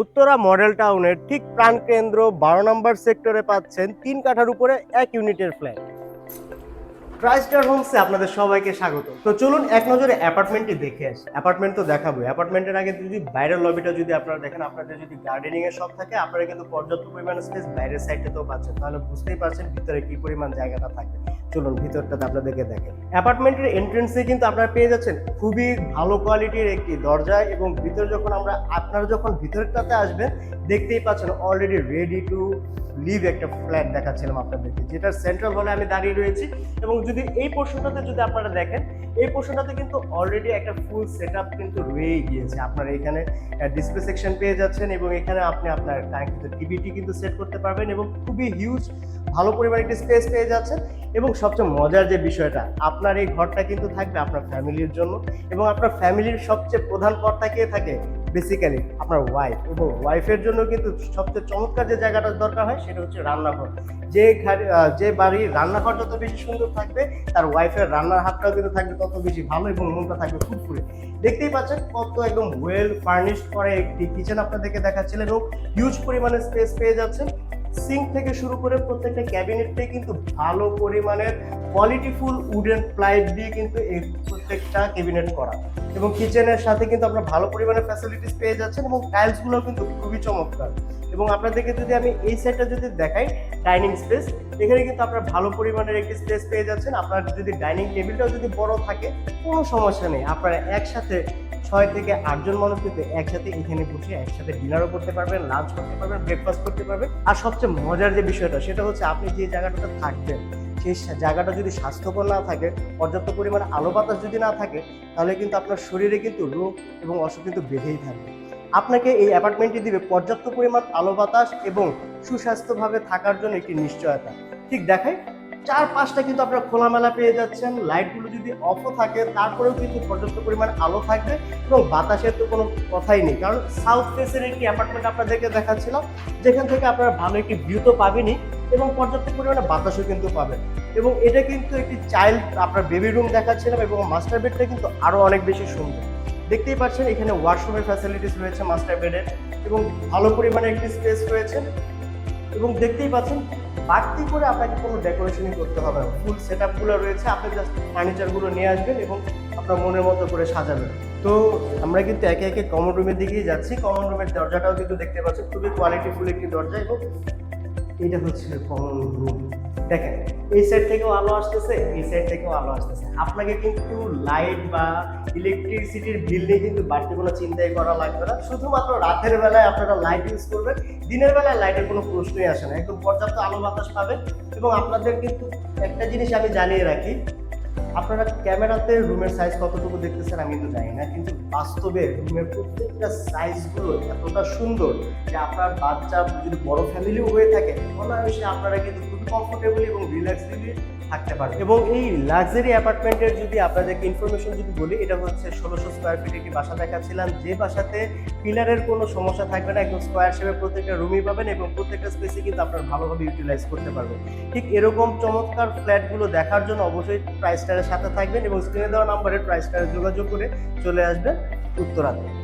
Uttara model টাউনের ঠিক প্রাণকেন্দ্র বারো নম্বর সেক্টরে পাচ্ছেন তিন কাঠার উপরে এক ইউনিটের ফ্ল্যাট। ট্রাইস্টার হোমসে আপনাদের সবাইকে স্বাগত। তো চলুন এক নজরে অ্যাপার্টমেন্টটি দেখে আসি। অ্যাপার্টমেন্ট তো দেখাবো। অ্যাপার্টমেন্টের আগে যদি বাইরের লবিটা যদি আপনারা দেখেন, আপনাদের যদি গার্ডেনিং এর শখ থাকে, আপনারা কিন্তু পর্যাপ্ত পরিমাণ স্পেস বাইরের সাইডটাতেও পাচ্ছেন। তাহলে বুঝতেই পারছেন ভিতরে কি পরিমাণ জায়গাটা থাকবে চলুন ভিতরটাতে আপনাদেরকে দেখেন। অ্যাপার্টমেন্টের এন্ট্রেন্সে কিন্তু আপনারা পেয়ে যাচ্ছেন খুবই ভালো কোয়ালিটির একটি দরজা এবং ভিতরে যখন আমরা, আপনারা যখন ভিতরটাতে আসবেন, দেখতেই পাচ্ছেন অলরেডি রেডি টু লিভ একটা ফ্ল্যাট দেখাচ্ছিলাম আপনাদেরকে যেটা সেন্ট্রাল হলে আমি দাঁড়িয়ে রয়েছি। এবং যদি এই পোর্শনটাতে যদি আপনারা দেখেন, এই পোর্শনটাতে কিন্তু অলরেডি একটা ফুল সেট কিন্তু রয়েই গিয়েছে। আপনারা এখানে ডিসপ্লে সেকশন পেয়ে যাচ্ছেন এবং এখানে আপনি আপনার টিভিটি কিন্তু সেট করতে পারবেন এবং খুবই হিউজ ভালো পরিমাণে একটি স্পেস পেয়ে যাচ্ছেন এবং সবচেয়ে মজার যে বিষয়টা, আপনার এই ঘরটা কিন্তু থাকবে আপনার ফ্যামিলির জন্য এবং আপনার ফ্যামিলির সবচেয়ে প্রধান কর্তা কে থাকে? বেসিক্যালি আপনার ওয়াইফ এবং ওয়াইফের জন্য কিন্তু সবচেয়ে চমৎকার যে জায়গাটা দরকার হয় সেটা হচ্ছে রান্নাঘর। যে যে বাড়ির রান্নাঘর যত বেশি সুন্দর থাকবে, তার ওয়াইফের রান্নার হাতটাও কিন্তু থাকবে তত বেশি ভালো এবং মনটা থাকবে ফুটফুরে দেখতেই পাচ্ছেন কত একদম ওয়েল ফার্নিশড করে একটি কিচেন আপনাদেরকে দেখাচ্ছিলেন এবং হিউজ পরিমাণে স্পেস পেয়ে যাচ্ছেন। সিঙ্ক থেকে শুরু করে প্রত্যেকটা ক্যাবিনেটটাই কিন্তু ভালো পরিমাণের কোয়ালিটিফুল উডেন প্লাইট দিয়ে কিন্তু এই প্রত্যেকটা ক্যাবিনেট করা। এবং কিচেনের সাথে কিন্তু আপনারা ভালো পরিমাণে ফ্যাসিলিটিস পেয়ে যাচ্ছেন এবং টাইলসগুলো কিন্তু খুবই চমৎকার। এবং আপনাদেরকে যদি আমি এই সাইডটা যদি দেখাই ডাইনিং স্পেস এখানে কিন্তু আপনার ভালো পরিমাণের একটি স্পেস পেয়ে যাচ্ছেন। আপনার যদি ডাইনিং টেবিলটাও যদি বড় থাকে, কোনো সমস্যা নেই। আপনারা একসাথে ছয় থেকে আটজন মানুষ কিন্তু একসাথে এখানে বসে একসাথে ডিনারও করতে পারবেন, লাঞ্চ করতে পারবেন ব্রেকফাস্ট করতে পারবেন। আর সবচেয়ে মজার যে বিষয়টা, সেটা হচ্ছে আপনি যে জায়গাটাতে থাকবেন, সেই জায়গাটা যদি স্বাস্থ্যকর না থাকে, পর্যাপ্ত পরিমাণে আলো বাতাস যদি না থাকে, তাহলে কিন্তু আপনার শরীরে কিন্তু রোগ এবং অসুখ কিন্তু বেঁধেই থাকবে। আপনাকে এই অ্যাপার্টমেন্টটি দিবে পর্যাপ্ত পরিমাণ আলো বাতাস এবং সুস্বাস্থ্যভাবে থাকার জন্য একটি নিশ্চয়তা। ঠিক দেখাই চার পাঁচটা কিন্তু আপনারা খোলামেলা পেয়ে যাচ্ছেন। লাইটগুলো যদি অফও থাকে, তারপরেও কিন্তু পর্যাপ্ত পরিমাণ আলো থাকবে এবং বাতাসের তো কোনো কথাই নেই। কারণ সাউথ ফেসের একটি অ্যাপার্টমেন্ট আপনাদেরকে দেখাচ্ছিলাম, যেখান থেকে আপনারা ভালো একটি ভিউ তো পাবেনই এবং পর্যাপ্ত পরিমাণে বাতাসও কিন্তু পাবেন। এবং এটা কিন্তু একটি চাইল্ড আপনার বেবি রুম দেখাচ্ছিলাম এবং মাস্টার বেডটা কিন্তু আরও অনেক বেশি সুন্দর। দেখতেই পাচ্ছেন এখানে ওয়াশরুমের ফ্যাসিলিটিস রয়েছে মাস্টার বেডের এবং ভালো পরিমাণে একটি স্পেস রয়েছে। এবং দেখতেই পাচ্ছেন বাড়তি করে আপনাকে কোনো ডেকোরেশনই করতে হবে না। ফুল সেট আপগুলো রয়েছে, আপনি জাস্ট ফার্নিচারগুলো নিয়ে আসবেন এবং আপনার মনের মতো করে সাজাবেন। তো আমরা কিন্তু একে একে কমন রুমের দিকেই যাচ্ছি। কমন রুমের দরজাটাও কিন্তু দেখতে পাচ্ছি খুবই কোয়ালিটিফুল একটি দরজা এবং এটা হচ্ছে কমন রুম দেখেন, এই সাইড থেকেও আলো আসতেছে, এই সাইড থেকেও আলো আসতেছে। আপনাকে কিন্তু লাইট বা ইলেকট্রিসিটির বিল নিয়ে কিন্তু বাড়তি কোনো চিন্তাই করা লাগবে না। শুধুমাত্র রাতের বেলায় আপনারা লাইট ইউজ করবেন, দিনের বেলায় লাইটের কোনো প্রশ্নই আসে না। একদম পর্যাপ্ত আলো বাতাস পাবেন। এবং আপনাদের কিন্তু একটা জিনিস আমি জানিয়ে রাখি আপনারা ক্যামেরাতে রুমের সাইজ কতটুকু দেখতেছেন আমি তো জানি না, কিন্তু বাস্তবে রুমের প্রত্যেকটা সাইজগুলো এতটা সুন্দর যে আপনার বাচ্চা যদি বড় ফ্যামিলিও হয়ে থাকে, অনায়াসে আপনারা কিন্তু খুবই কমফোর্টেবল এবং রিল্যাক্সলি থাকতে পারেন এবং এই লাক্সারি অ্যাপার্টমেন্টের যদি আপনাদেরকে ইনফরমেশন যদি বলি, এটা হচ্ছে ষোলোশো স্কোয়ার ফিট একটি বাসা দেখাচ্ছিলাম। যে বাসাতে পিলারের কোনো সমস্যা থাকবে না, একদম স্কোয়ার শেপে প্রত্যেকটা রুমই পাবেন এবং প্রত্যেকটা স্পেসে কিন্তু আপনারা ভালোভাবে ইউটিলাইজ করতে পারবেন। ঠিক এরকম চমৎকার ফ্ল্যাটগুলো দেখার জন্য অবশ্যই প্রাইসটারের সাথে থাকবেন এবং স্ক্রিনে দেওয়া নাম্বারে প্রাইসটারে যোগাযোগ করে চলে আসবেন উত্তরাতে